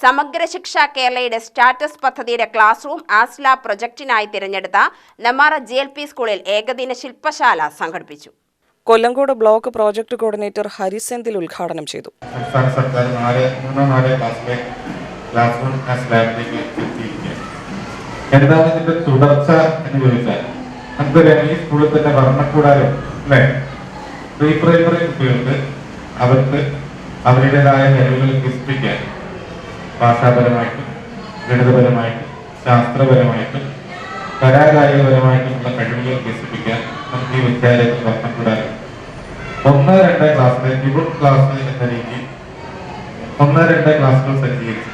സമഗ്ര ശിക്ഷ കേരളയുടെ സ്റ്റാറ്റസ് പദ്ധതിയുടെ ക്ലാസ് റൂം ആസ്ല പ്രൊജക്ടിനായി തിരഞ്ഞെടുത്ത നെമാറ ജി എൽ പി സ്കൂളിൽ ഏകദിന ശില്പശാല സംഘടിപ്പിച്ചു. Kollengode block project coordinator Harisenthil ഉദ്ഘാടനം ചെയ്തു. സംസ്ഥാന സർക്കാർ നാല് മൂന്നോ നാല് ക്ലാസ്സിലെ ക്ലാസ് റൂം ആസ് ലാബിലേക്ക് എത്തിയിരിക്കുകയാണ്. എന്താണ് ഇതിന്റെ തുടർച്ച എന്ന് ചോദിച്ചാൽ നമുക്കറിയാം ഈ സ്കൂളിൽ തന്നെ വർണക്കൂടാരം അല്ലെ പ്രീ പ്രൈമറി കുട്ടികൾക്ക് അവർക്ക് അവരുടേതായ കഴിവുകൾ വികസിപ്പിക്കാൻ ഭാഷാപരമായിട്ടും ഗണിതപരമായിട്ടും ശാസ്ത്രപരമായിട്ടും കലാകായികപരമായിട്ടുമുള്ള കഴിവുകൾ വികസിപ്പിക്കാൻ നമുക്ക് ഈ വിദ്യാലയത്തിൽ വർണക്കൂടാരം ഒന്ന് രണ്ട് ക്ലാസ്സിലെ ട്യൂബിൾ ക്ലാസ് എന്ന രീതിയിൽ ഒന്ന് രണ്ട് ക്ലാസ്സുകൾ സജ്ജീകരിച്ചു.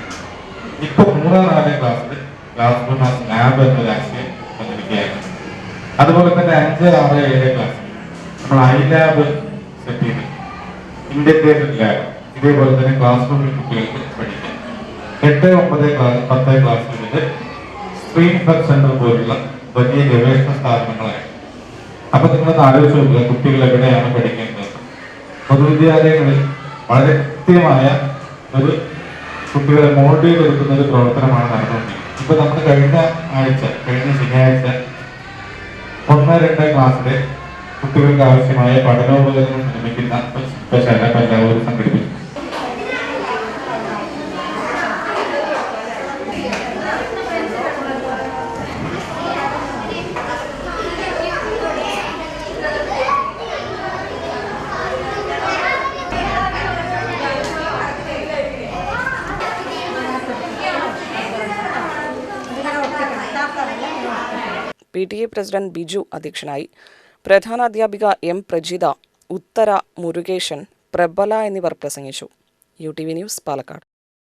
ഇപ്പൊ മൂന്നാം നാല് ക്ലാസ്സിൽ ക്ലാസ് റൂം ലാബ് എന്നൊരു ആശയം വന്നിരിക്കുകയാണ്. അതുപോലെ തന്നെ അഞ്ച് ആറ് ഏഴ് ക്ലാസ് നമ്മൾ ഐ ലാബ് സെറ്റ് ചെയ്ത്. ഇന്റഗ്രേറ്റഡ് ലാബ് ഇതേപോലെ തന്നെ ക്ലാസ് റൂമിൽ കുട്ടികൾക്ക് പഠിക്കാം എട്ട് ഒമ്പത് ക്ലാസ് പത്ത് ക്ലാസ്സുകളിൽ സ്ക്രീൻ ഫ്ലക് സെന്റർ പോലുള്ള വലിയ ഗവേഷണ സ്ഥാപനങ്ങളായി. അപ്പൊ നിങ്ങളൊന്ന് ആലോചിച്ച് നോക്കുക കുട്ടികൾ എവിടെയാണ് പഠിക്കേണ്ടത് പൊതുവിദ്യാലയങ്ങളിൽ വളരെ കൃത്യമായ ഒരു കുട്ടികളെ മോൾഡ് ചെയ്തെടുക്കുന്ന ഒരു പ്രവർത്തനമാണ് നടന്നുകൊണ്ടിരിക്കുന്നത്. ഇപ്പൊ നമ്മൾ കഴിഞ്ഞ ആഴ്ച കഴിഞ്ഞ ശനിയാഴ്ച ഒന്ന് രണ്ട് ക്ലാസ്സിലെ കുട്ടികൾക്ക് ആവശ്യമായ പഠനോപകരണങ്ങൾ നിർമ്മിക്കുന്ന ശില്പശാല പല്ലാവൂർ സംഘടിപ്പിച്ചു P T A president Biju അധ്യക്ഷനായി പ്രധാനാധ്യാപിക എം പ്രജിത ഉത്തര മുരുകേശൻ പ്രബല എന്നിവർ പ്രസംഗിച്ചു. U T V news Palakkad.